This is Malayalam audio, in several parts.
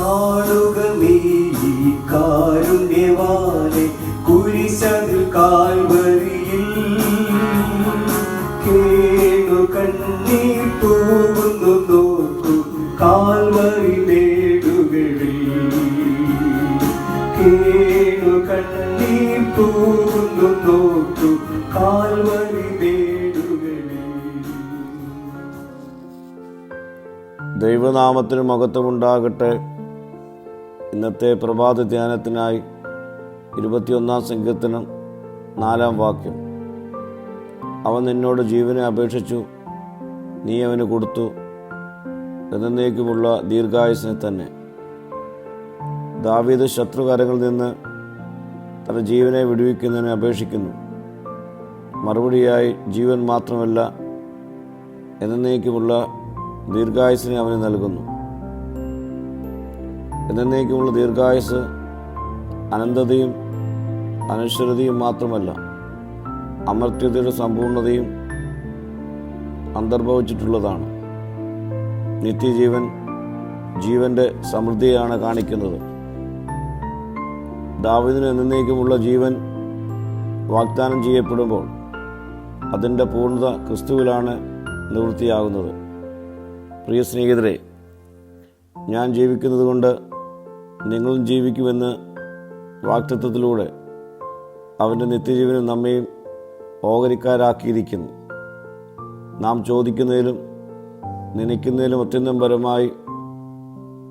കാണുക നീ ഈ കാരുണ്യവാനെ കുരിശതിൽ കാൽവരിയിൽ കേണു കണ്ണീർ തൂകുന്നു നോക്കു കാൽവരി മേടുകളിൽ. കേണു കണ്ണീർ തൂകുന്നു നോക്കു കാൽവരി ദൈവനാമത്തിന് മഹത്വമുണ്ടാകട്ടെ. ഇന്നത്തെ പ്രഭാത ധ്യാനത്തിനായി ഇരുപത്തിയൊന്നാം സംഘത്തിനും നാലാം വാക്യം. അവൻ നിന്നോട് ജീവനെ അപേക്ഷിച്ചു നീ അവന് കൊടുത്തു എന്നേക്കുമുള്ള ദീർഘായുസിനെ തന്നെ. ദാവീദ് ശത്രുകാരങ്ങളിൽ നിന്ന് തന്റെ ജീവനെ വിടുവിക്കുന്നതിന് അപേക്ഷിക്കുന്നു. മറുപടിയായി ജീവൻ മാത്രമല്ല എന്നേക്കുമുള്ള ദീർഘായുസിനെ അവന് നൽകുന്നു. എന്നേക്കുമുള്ള ദീർഘായുസ് അനന്തതയും അനശ്വരതയും മാത്രമല്ല അമർത്യതയുടെ സമ്പൂർണതയും അന്തർഭവിച്ചിട്ടുള്ളതാണ്. നിത്യജീവൻ ജീവന്റെ സമൃദ്ധിയാണ് കാണിക്കുന്നത്. ദാവിദിന് എന്നേക്കുമുള്ള ജീവൻ വാഗ്ദാനം ചെയ്യപ്പെടുമ്പോൾ അതിന്റെ പൂർണത ക്രിസ്തുവിലാണ് നിവൃത്തിയാകുന്നത്. പ്രിയ സ്നേഹിതരെ ഞാൻ ജീവിക്കുന്നത് കൊണ്ട് നിങ്ങളും ജീവിക്കുമെന്ന് വാക്തത്വത്തിലൂടെ അവന്റെ നിത്യജീവനും നമ്മയും ഓഹരിക്കാരാക്കിയിരിക്കുന്നു. നാം ചോദിക്കുന്നതിലും നനയ്ക്കുന്നതിലും അത്യന്തം പരമായി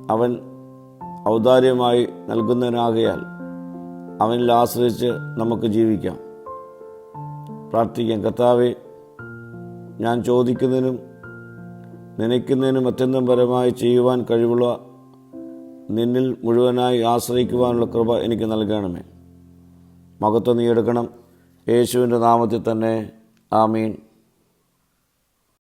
അവൻ ഔദാര്യമായി നൽകുന്നതിനാകയാൽ അവനിൽ ആശ്രയിച്ച് നമുക്ക് ജീവിക്കാം. പ്രാർത്ഥിക്കാം കർത്താവെ ഞാൻ ചോദിക്കുന്നതിനും നനയ്ക്കുന്നതിനും അത്യന്തം പരമായി ചെയ്യുവാൻ കഴിവുള്ള നിന്നിൽ മുഴുവനായി ആശ്രയിക്കുവാനുള്ള കൃപ എനിക്ക് നൽകണമേ. മകത്വം നീ എടുക്കണം. യേശുവിന്റെ നാമത്തിൽ തന്നെ. ആമീൻ.